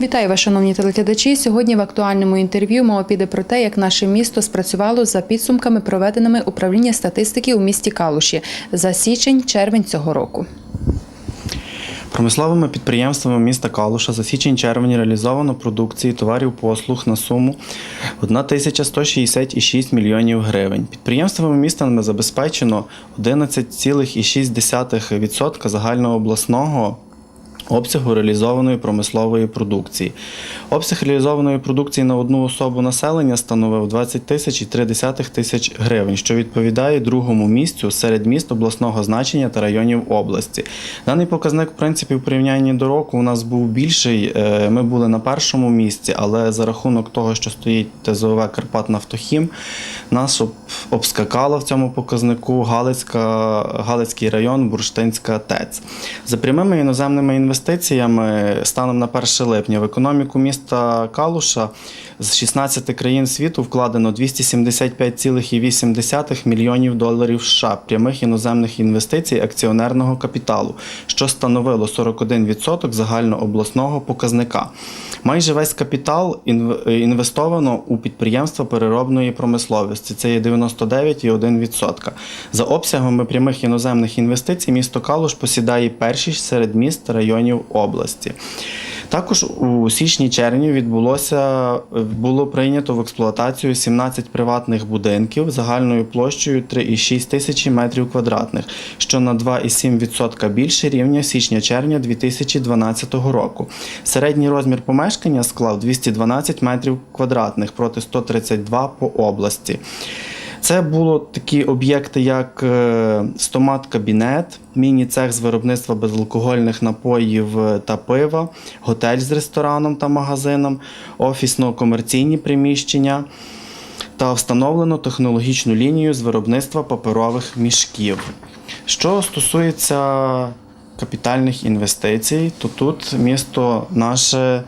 Вітаю вас, шановні телеглядачі. Сьогодні в актуальному інтерв'ю мова піде про те, як наше місто спрацювало за підсумками проведеними управління статистики у місті Калуші за січень-червень цього року. Промисловими підприємствами міста Калуша за січень-червень реалізовано продукції товарів послуг на суму 1166 мільйонів гривень. Підприємствами міста забезпечено 11,6% загальнообласного обсягу реалізованої промислової продукції. Обсяг реалізованої продукції на одну особу населення становив 20 тисяч і 3 тисяч гривень, що відповідає другому місцю серед міст обласного значення та районів області. Даний показник, в принципі, в порівнянні до року у нас був більший. Е, Ми були на першому місці, але за рахунок того, що стоїть ТЗОВ Карпат Нафтохім, нас об- обскакало в цьому показнику Галицька, Галицький район, Бурштинська ТЕЦ. За прямими іноземними інвестиціями станом на 1 липня в економіку міста Калуша з 16 країн світу вкладено 275,8 мільйонів доларів США прямих іноземних інвестицій акціонерного капіталу, що становило 41% загальнообласного показника. Майже весь капітал інвестовано у підприємства переробної промисловості. Це є 99,1%. За обсягами прямих іноземних інвестицій місто Калуш посідає перші серед міст та районів області. Також у січні-червні відбулося було прийнято в експлуатацію 17 приватних будинків загальною площею 3,6 тисячі метрів квадратних, що на 2,7% більше рівня січня-червня 2012 року. Середній розмір помешкання склав 212 метрів квадратних проти 132 по області. Це було такі об'єкти, як е, стомат-кабінет, міні-цех з виробництва безалкогольних напоїв е, та пива, готель з рестораном та магазином, офісно-комерційні приміщення та встановлено технологічну лінію з виробництва паперових мішків. Що стосується капітальних інвестицій, то тут місто наше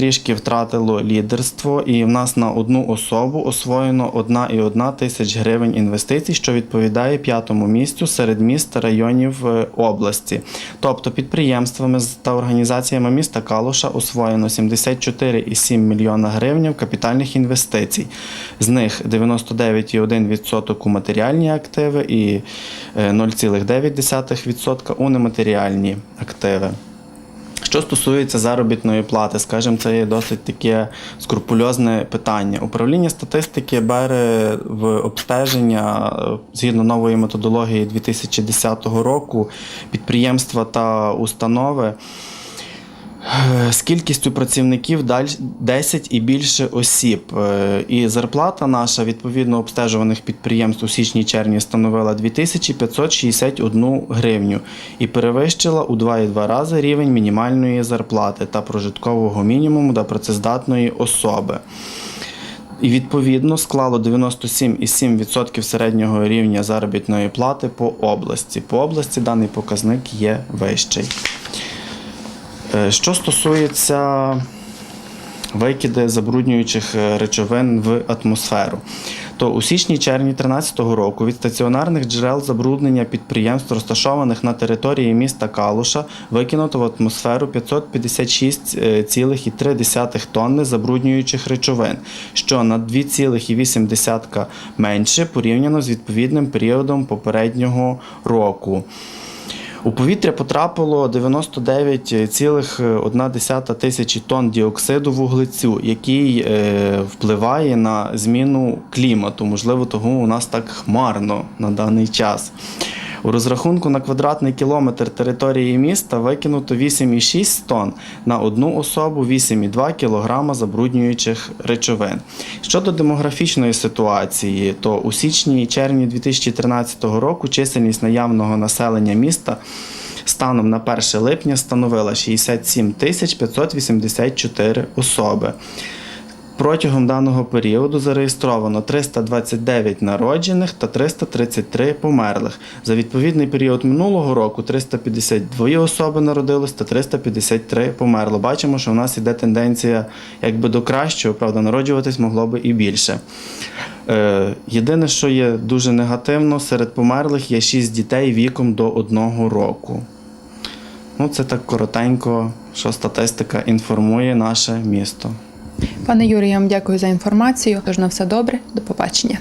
трішки втратило лідерство, і в нас на одну особу освоєно 1,1 тисяч гривень інвестицій, що відповідає п'ятому місцю серед міст та районів е, області. Тобто підприємствами та організаціями міста Калуша освоєно 74,7 мільйона гривень капітальних інвестицій. З них 99,1% у матеріальні активи і е, 0,9% у нематеріальні активи. Що стосується заробітної плати, скажімо, це є досить таке скрупульозне питання. Управління статистики бере в обстеження е, згідно нової методології 2010 року підприємства та установи. Е, З кількістю працівників даль- 10 і більше осіб. Е, І зарплата наша відповідно обстежуваних підприємств у січні-червні становила 2561 гривню і перевищила у 2,2 рази рівень мінімальної зарплати та прожиткового мінімуму для працездатної особи. І відповідно склало 97,7% середнього рівня заробітної плати по області. По області даний показник є вищий. Е, Що стосується викиди забруднюючих е, речовин в атмосферу, то у січні-червні 2013 року від стаціонарних джерел забруднення підприємств, розташованих на території міста Калуша, викинуто в атмосферу 556,3 тонни забруднюючих речовин, що на 2,8 менше порівняно з відповідним періодом попереднього року. У повітря потрапило 99,1 тисячі тонн діоксиду вуглецю, який е, впливає на зміну клімату. Можливо, того у нас так хмарно на даний час. У розрахунку на квадратний кілометр території міста викинуто 8,6 тонн на одну особу 8,2 кг забруднюючих речовин. Щодо демографічної ситуації, то у січні і червні 2013 року чисельність наявного населення міста станом на 1 липня становила 67 тисяч 584 особи. Протягом даного періоду зареєстровано 329 народжених та 333 померлих. За відповідний період минулого року 352 особи народилось та 353 померло. Бачимо, що в нас іде тенденція якби до кращого, правда, народжуватись могло би і більше. Е, єдине, що є дуже негативно, серед померлих є 6 дітей віком до 1 року. Ну, це так коротенько що статистика інформує наше місто. Пане Юрію, я вам дякую за інформацію. Тож на все добре, до побачення.